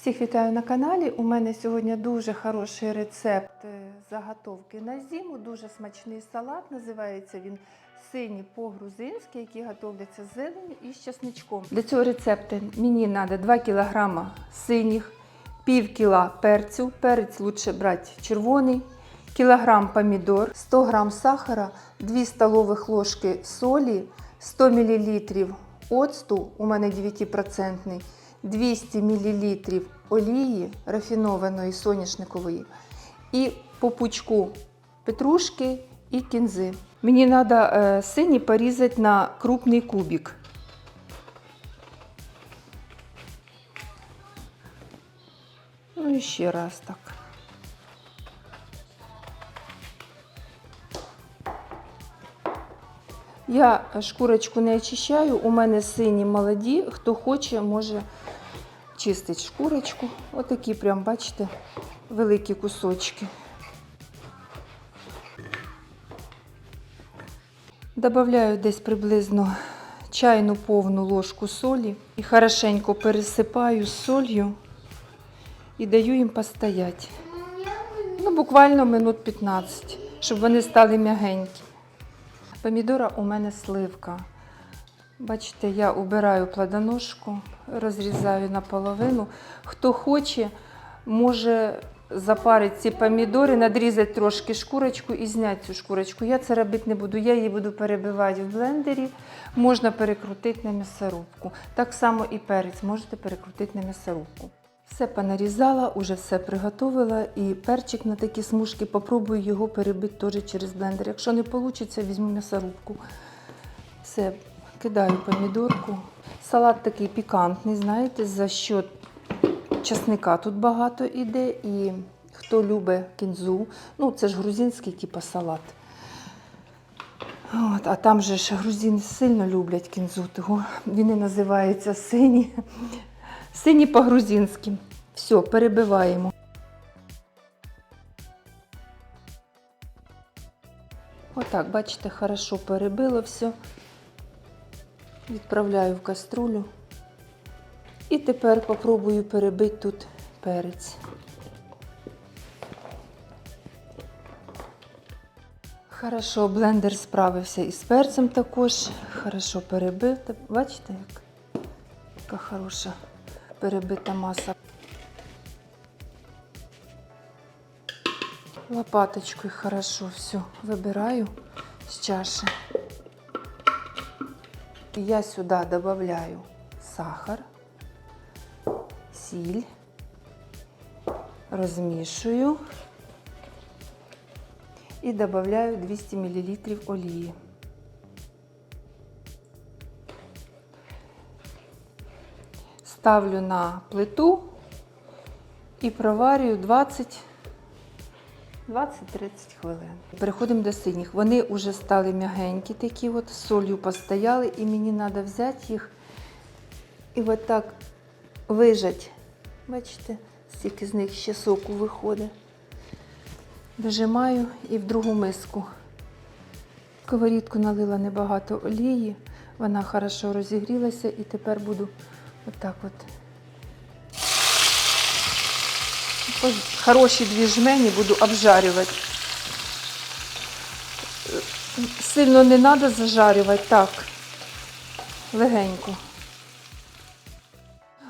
Всіх вітаю на каналі. У мене сьогодні дуже хороший рецепт е, заготовки на зиму. Дуже смачний салат. Називається він синій по-грузинськи, який готовляться з зеленю і з чесничком. Для цього рецепту мені треба 2 кг синіх, пів кіла перцю. Перець лучше брати червоний, кілограм помідор, 100 г сахара, 2 столових ложки солі, 100 мл оцту, у мене 9%, 200 мл олії рафінованої соняшникової і по пучку петрушки і кінзи. Мені треба сині порізати на крупний кубик. Ну і ще раз так. Я шкурочку не очищаю, у мене сині молоді. Хто хоче, може чистити шкурочку. Отакі, прям, бачите, великі кусочки. Добавляю десь приблизно чайну повну ложку солі і хорошенько пересипаю солью і даю їм постояти. Ну, буквально минут 15, щоб вони стали м'ягенькі. Помідора у мене сливка. Бачите, я убираю плодоножку, розрізаю наполовину. Хто хоче, може запарити ці помідори, надрізати трошки шкурочку і зняти цю шкурочку. Я це робити не буду. Я її буду перебивати в блендері. Можна перекрутити на м'ясорубку. Так само і перець можете перекрутити на м'ясорубку. Все понарізала, уже все приготовила і перчик на такі смужки. Попробую його перебити теж через блендер. Якщо не вийде, візьму м'ясорубку. Все, кидаю помідорку. Салат такий пікантний, знаєте, за що часника тут багато іде. І хто любить кінзу, ну це ж грузинський типу салат. От, а там же ж грузини сильно люблять кінзу, того він і називається сині. Сині по-грузинськи. Все, перебиваємо. Отак, бачите, хорошо перебило все. Відправляю в каструлю. І тепер попробую перебити тут перець. Хорошо, блендер справився із перцем також. Хорошо перебив. Бачите, як? Яка хороша перебита маса. Лопаточкою хорошо все вибираю з чаші. І Я сюди додаю сахар, сіль, розмішую і додаю 200 мл олії. Ставлю на плиту і проварюю 20 20-30 хвилин. Переходимо до синіх. Вони вже стали м'ягенькі, такі от, з солью постояли, і мені треба взяти їх і от так вижать. Бачите, стільки з них ще соку виходить. Вижимаю і в другу миску. Сковорідку налила небагато олії, вона хорошо розігрілася і тепер буду Отак от. По Хороші дві жмені буду обжарювати. Сильно не треба зажарювати, так, легенько.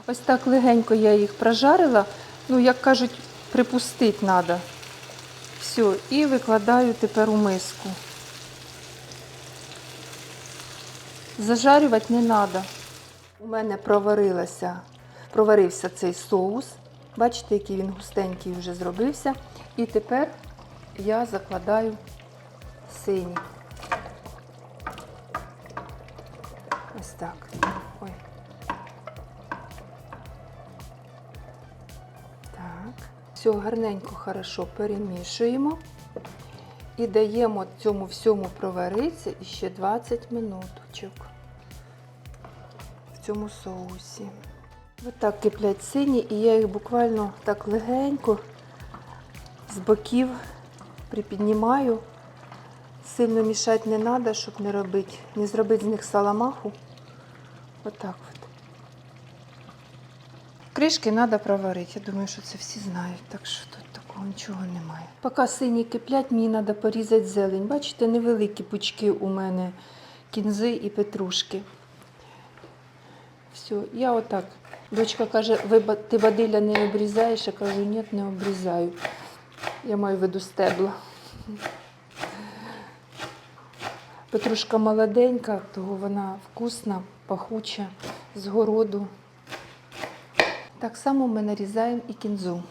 Ось так легенько я їх прожарила. Ну, як кажуть, припустити треба. Все, і викладаю тепер у миску. Зажарювати не треба. У мене проварилася, проварився цей соус. Бачите, який він густенький вже зробився. І тепер я закладаю синій. Ось так. Ой. Так. Все гарненько, хорошо перемішуємо. І даємо цьому всьому проваритися ще 20 минуточок цьому соусі. Ось так киплять сині, і я їх буквально так легенько з боків припіднімаю. Сильно мішати не треба, щоб не робити, не зробити з них саламаху. Отак от. кришки треба проварити. Я думаю, що це всі знають, так що тут такого нічого немає. Поки сині киплять, мені треба порізати зелень. Бачите, невеликі пучки у мене кінзи і петрушки. Все, я отак. Дочка каже, ти бадиля не обрізаєш? Я кажу, ні, не обрізаю. Я маю виду стебла. Петрушка молоденька, того вона вкусна, пахуча, з городу. Так само ми нарізаємо і кінзу.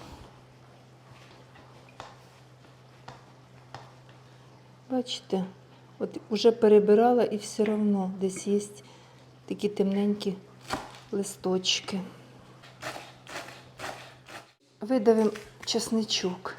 Бачите, от уже перебирала і все одно десь є такі темненькі листочки. Видавимо чесничок.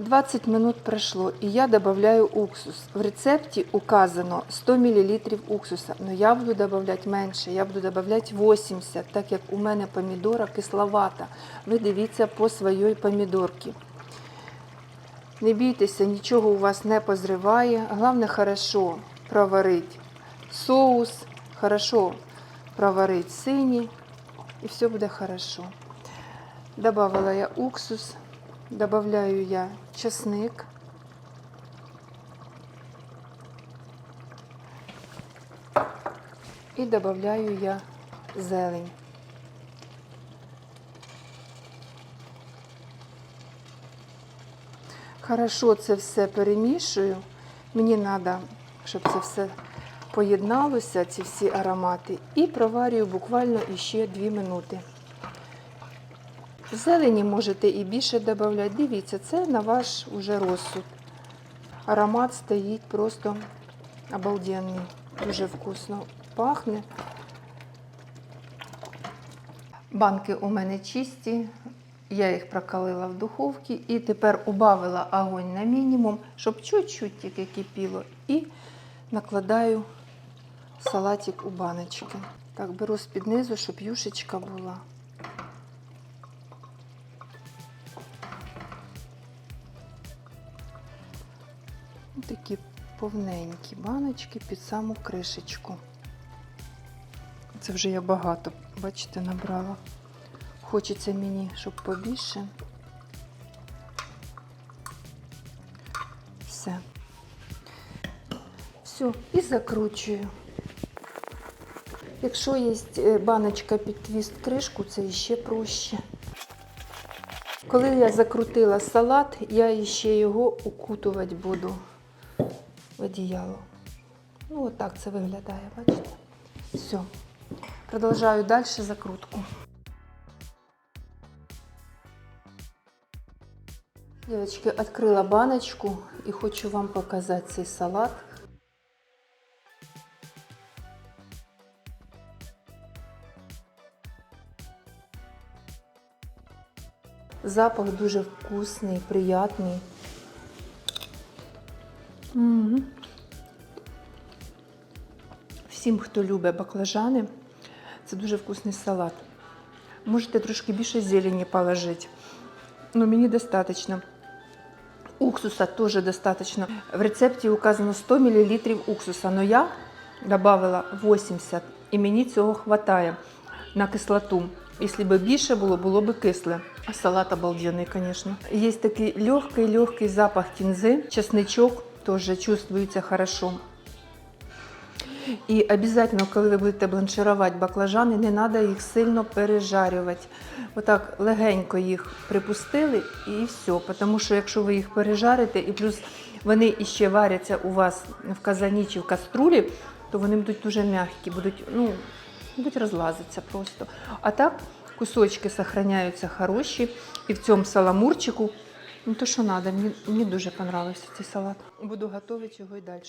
Двадцять минут пройшло, і я додаю уксус. В рецепті указано 100 мл уксуса, але я буду додавати менше, я буду додавати 80, так як у мене помідора кисловата. Ви дивіться по своїй помідорці. Не бійтеся, нічого у вас не позриває. Головне хорошо проварити соус, хорошо проварити сині, і все буде хорошо. Добавила я уксус, добавляю я чесник. І добавляю я зелень. Хорошо це все перемішую. Мені треба, щоб це все поєдналося, ці всі аромати, і проварюю буквально іще 2 минути. Зелені можете і більше додати. Дивіться, це на ваш уже розсуд. Аромат стоїть просто обалденний. Дуже вкусно пахне. Банки у мене чисті. Я їх прокалила в духовці і тепер убавила огонь на мінімум, щоб чуть-чуть тільки кипіло. І накладаю салатик у баночки. Так, беру з-під низу, щоб юшечка була. Такі повненькі баночки під саму кришечку. Це вже я багато, бачите, набрала. Хочеться мені, щоб побільше. Все. Все, і закручую. Якщо є е, баночка під твіст кришку, це ще проще. Коли я закрутила салат, я ще його укутувати буду одіяло. Ну, отак це виглядає, бачите? Все. Продовжую далі закрутку. Девочки, відкрила баночку і хочу вам показати цей салат. Запах дуже вкусний, приятний. Всім, хто любить баклажани, це дуже вкусний салат. Можете трошки більше зелені положити. Ну, мені достатньо. Уксуса теж достатньо. В рецепті указано 100 мл уксуса, але я додала 80 і мені цього вистачає на кислоту. Якщо б більше було, було б кисле. А салат обалденний, звісно. Є такий легкий-легкий запах кінзи, чесничок теж чувствується хорошо. І обов'язково, коли ви будете бланширувати баклажани, не треба їх сильно пережарювати. Отак легенько їх припустили і все. Тому що якщо ви їх пережарите, і плюс вони іще варяться у вас в казані чи в каструлі, то вони будуть дуже м'які, будуть, ну, будуть розлазитися просто. А так кусочки зберігаються хороші. І в цьому саламурчику, ну то що треба, мені, мені дуже подобався цей салат. Буду готувати його і далі.